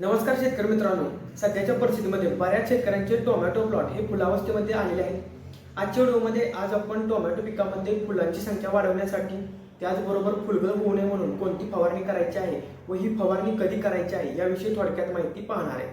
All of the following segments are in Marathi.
नमस्कार शेतकरी मित्रांनो. सध्याच्या परिस्थितीमध्ये बऱ्याच शेतकऱ्यांचे टोमॅटो प्लॉट हे फुलावस्थेमध्ये आलेले आहेत. आजच्या व्हिडिओमध्ये आज आपण टोमॅटो पिकामध्ये फुलांची संख्या वाढवण्यासाठी त्याचबरोबर फुलगळ होऊ नये म्हणून कोणती फवारणी करायची आहे व ही फवारणी कधी करायची आहे याविषयी थोडक्यात माहिती पाहणार आहे.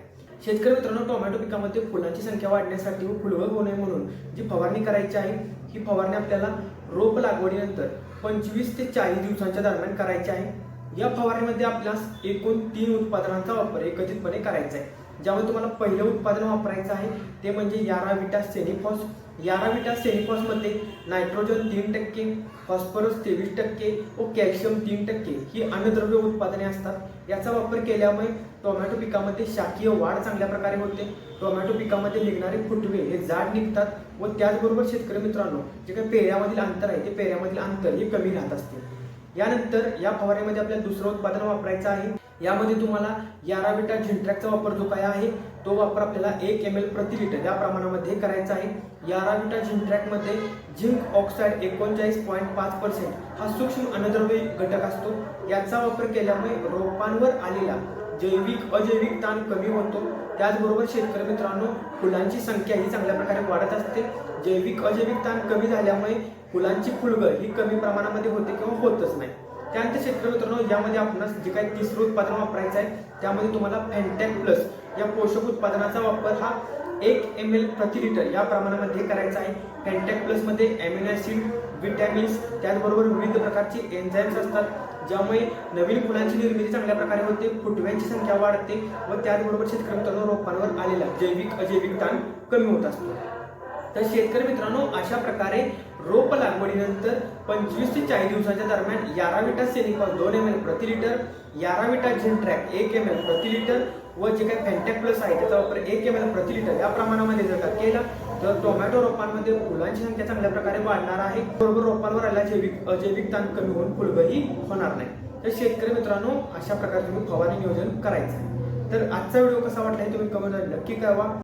शेतकरी मित्रांनो टोमॅटो पिकामध्ये फुलांची संख्या वाढण्यासाठी व फुलगळ होऊ नये म्हणून जी फवारणी करायची आहे ही फवारणी आपल्याला रोप लागवडीनंतर पंचवीस ते चाळीस दिवसांच्या दरम्यान करायची आहे. या फवारणीमध्ये आपल्यास एकूण तीन उत्पादनांचा वापर एकत्रितपणे करायचा आहे. ज्यामध्ये तुम्हाला पहिलं उत्पादन वापरायचं आहे ते म्हणजे याराविटा सेनिफॉस. याराविटा सेनिफॉसमध्ये नायट्रोजन तीन टक्के फॉस्फरस तेवीस टक्के व कॅल्शियम तीन टक्के ही अन्नद्रव्य उत्पादने असतात. याचा वापर केल्यामुळे टोमॅटो पिकामध्ये शाकीय वाढ चांगल्या प्रकारे होते. टोमॅटो पिकामध्ये निघणारे फुटवे हे जाड निघतात व त्याचबरोबर शेतकरी मित्रांनो जे काही पेऱ्यामधील अंतर आहे ते पेऱ्यामधील अंतर हे कमी राहत असते. यानंतर या फवारणीमध्ये आपल्याला दुसरं उत्पादन वापरायचं आहे. यामध्ये तुम्हाला याराविटा झिंट्रॅकचा वापर जो काय आहे तो वापर आपल्याला एक एम एल प्रति लिटर या प्रमाणामध्ये करायचा आहे. याराविटा झिंट्रॅकमध्ये झिंक ऑक्साईड एकोणचाळीस पॉईंट पाच पर्सेंट हा सूक्ष्म अन्नद्रव्य घटक असतो. याचा वापर केल्यामुळे रोपांवर आलेला जैविक अजैविक ताण कमी होतो. त्याचबरोबर शेतकरी मित्रांनो फुलांची संख्या ही चांगल्या प्रकारे वाढत असते. जैविक अजैविक ताण कमी झाल्यामुळे फुलांची फुलगळ ही कमी प्रमाणामध्ये होते किंवा होतच नाही. त्यानंतर शेतकरी मित्रांनो यामध्ये आपणास जे काही तिसरं उत्पादन वापरायचं आहे त्यामध्ये तुम्हाला फॅन्टॅक प्लस या पोषक उत्पादनाचा वापर हा एक एम एल प्रति लिटर या प्रमाणामध्ये करायचं आहे. फॅन्टॅक प्लसमध्ये अॅमिनो ॲसिड विटॅमिन्स त्याचबरोबर विविध प्रकारचे एन्झाईम्स असतात. ज्यामुळे नवीन फुलांची निर्मिती चांगल्या प्रकारे होते फुटव्यांची संख्या वाढते व त्याचबरोबर शेतकरी मित्रांनो रोपांवर आलेला जैविक अजैविक ताण कमी होत असतो. तर शेतकरी मित्रांनो अशा प्रकारे रोप लागवडीनंतर पंचवीस ते चाळीस दिवसाच्या दरम्यान याराविटा सेनिकॉल दोन एम एल प्रति लिटर याराविटा झिंट्रॅक एक एम एल प्रति लिटर व जे काही फॅन्टॅक प्लस आहे त्याचा वापर एक एम एल प्रति लिटर या प्रमाणामध्ये जर का केला तर टोमॅटो रोपांमध्ये फुलांची संख्या चांगल्या प्रकारे वाढणार आहे. बरोबर रोपांवर आल्या जैविक अजैविक ताण कमी होऊन फुलगही होणार नाही. तर शेतकरी मित्रांनो अशा प्रकारे तुम्ही फवारणी नियोजन करायचं तर आजचा व्हिडिओ कसा वाटला हे तुम्ही कमेंट नक्की कळवा.